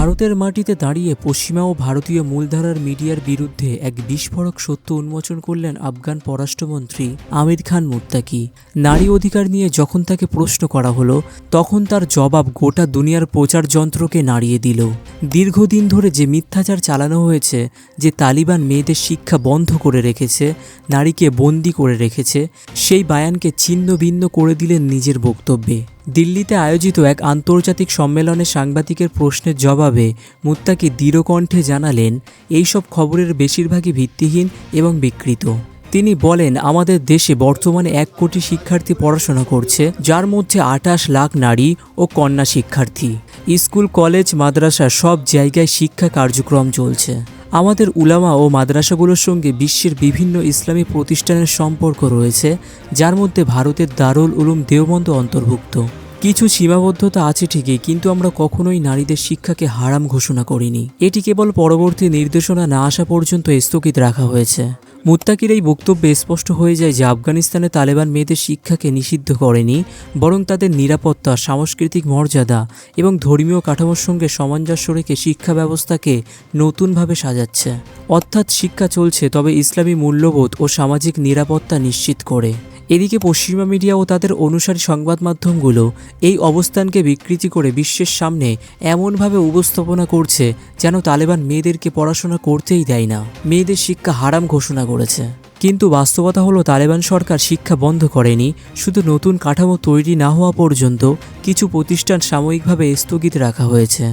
ভারতের মাটিতে দাঁড়িয়ে পশ্চিমা ও ভারতীয় মূলধারার মিডিয়ার বিরুদ্ধে এক বিস্ফোরক সত্য উন্মোচন করলেন আফগান পররাষ্ট্রমন্ত্রী আমির খান মুত্তাকি নারী অধিকার নিয়ে যখন তাকে প্রশ্ন করা হলো, তখন তার জবাব গোটা দুনিয়ার প্রচার যন্ত্রকে নাড়িয়ে দিল। দীর্ঘদিন ধরে যে মিথ্যাচার চালানো হয়েছে, যে তালিবান মেয়েদের শিক্ষা বন্ধ করে রেখেছে, নারীকে বন্দি করে রেখেছে, সেই বায়ানকে ছিন্ন ভিন্ন করে দিলেন নিজের বক্তব্যে। দিল্লিতে আয়োজিত এক আন্তর্জাতিক সম্মেলনে সাংবাদিকের প্রশ্নের জবাবে মুত্তাকি দৃঢ়কণ্ঠে জানালেন, এইসব খবরের বেশিরভাগই ভিত্তিহীন এবং বিকৃত। তিনি বলেন, আমাদের দেশে বর্তমানে এক কোটি শিক্ষার্থী পড়াশোনা করছে, যার মধ্যে আঠাশ লাখ নারী ও কন্যা শিক্ষার্থী। স্কুল, কলেজ, মাদ্রাসা সব জায়গায় শিক্ষা কার্যক্রম চলছে। আমাদের উলামা ও মাদ্রাসাগুলোর সঙ্গে বিশ্বের বিভিন্ন ইসলামী প্রতিষ্ঠানের সম্পর্ক রয়েছে, যার মধ্যে ভারতের দারুল উলুম দেওবন্দ অন্তর্ভুক্ত। কিছু সীমাবদ্ধতা আছে ঠিকই, কিন্তু আমরা কখনোই নারীদের শিক্ষাকে হারাম ঘোষণা করিনি। এটি কেবল পরবর্তী নির্দেশনা না আসা পর্যন্ত স্থগিত রাখা হয়েছে। মুত্তাকির এই বক্তব্যে স্পষ্ট হয়ে যায় যে আফগানিস্তানে তালেবান মেয়েদের শিক্ষাকে নিষিদ্ধ করেনি, বরং তাদের নিরাপত্তা, সাংস্কৃতিক মর্যাদা এবং ধর্মীয় কাঠামোর সঙ্গে সামঞ্জস্য রেখে শিক্ষা ব্যবস্থাকে নতুনভাবে সাজাচ্ছে। অর্থাৎ শিক্ষা চলছে, তবে ইসলামী মূল্যবোধ ও সামাজিক নিরাপত্তা নিশ্চিত করে। এদিকে পশ্চিমা মিডিয়া ও তাদের অনুসারী সংবাদ মাধ্যমগুলো এই অবস্থানকে বিকৃতি করে বিশ্বের সামনে এমনভাবে উপস্থাপনা করছে যেন তালেবান মেয়েদেরকে পড়াশোনা করতেই দেয় না। মেয়েদের শিক্ষা হারাম ঘোষণা করেছে। কিন্তু বাস্তবতা হলো তালেবান সরকার শিক্ষা বন্ধ করেনি, শুধু নতুন কাঠামো তৈরি না হওয়া পর্যন্ত কিছু প্রতিষ্ঠান সাময়িকভাবে স্থগিত রাখা হয়েছে।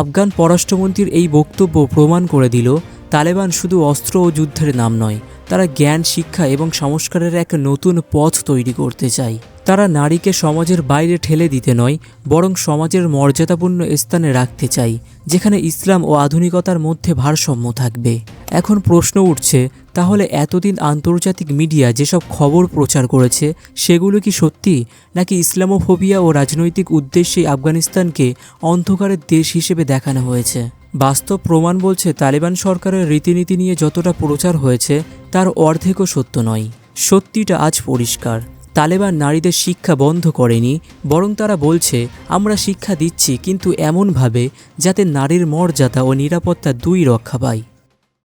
আফগান পররাষ্ট্রমন্ত্রীর এই বক্তব্য প্রমাণ করে দিল তালেবান শুধু অস্ত্র ও যুদ্ধের নাম নয়, তারা জ্ঞান, শিক্ষা এবং সংস্কারের এক নতুন পথ তৈরি করতে চায়। তারা নারীকে সমাজের বাইরে ঠেলে দিতে নয়, বরং সমাজের মর্যাদাপূর্ণ স্থানে রাখতে চাই যেখানে ইসলাম ও আধুনিকতার মধ্যে ভারসাম্য থাকবে। এখন প্রশ্ন উঠছে, তাহলে এতদিন আন্তর্জাতিক মিডিয়া যেসব খবর প্রচার করেছে, সেগুলো কি সত্যি? নাকি ইসলামোফোবিয়া ও রাজনৈতিক উদ্দেশ্যেই আফগানিস্তানকে অন্ধকারের দেশ হিসেবে দেখানো হয়েছে? বাস্তব প্রমাণ বলছে তালেবান সরকারের রীতিনীতি নিয়ে যতটা প্রচার হয়েছে, তার অর্ধেকও সত্য নয়। সত্যিটা আজ পরিষ্কার। তালেবান নারীদের শিক্ষা বন্ধ করেনি, বরং তারা বলছে, আমরা শিক্ষা দিচ্ছি, কিন্তু এমনভাবে যাতে নারীর মর্যাদা ও নিরাপত্তা দুই রক্ষা পায়।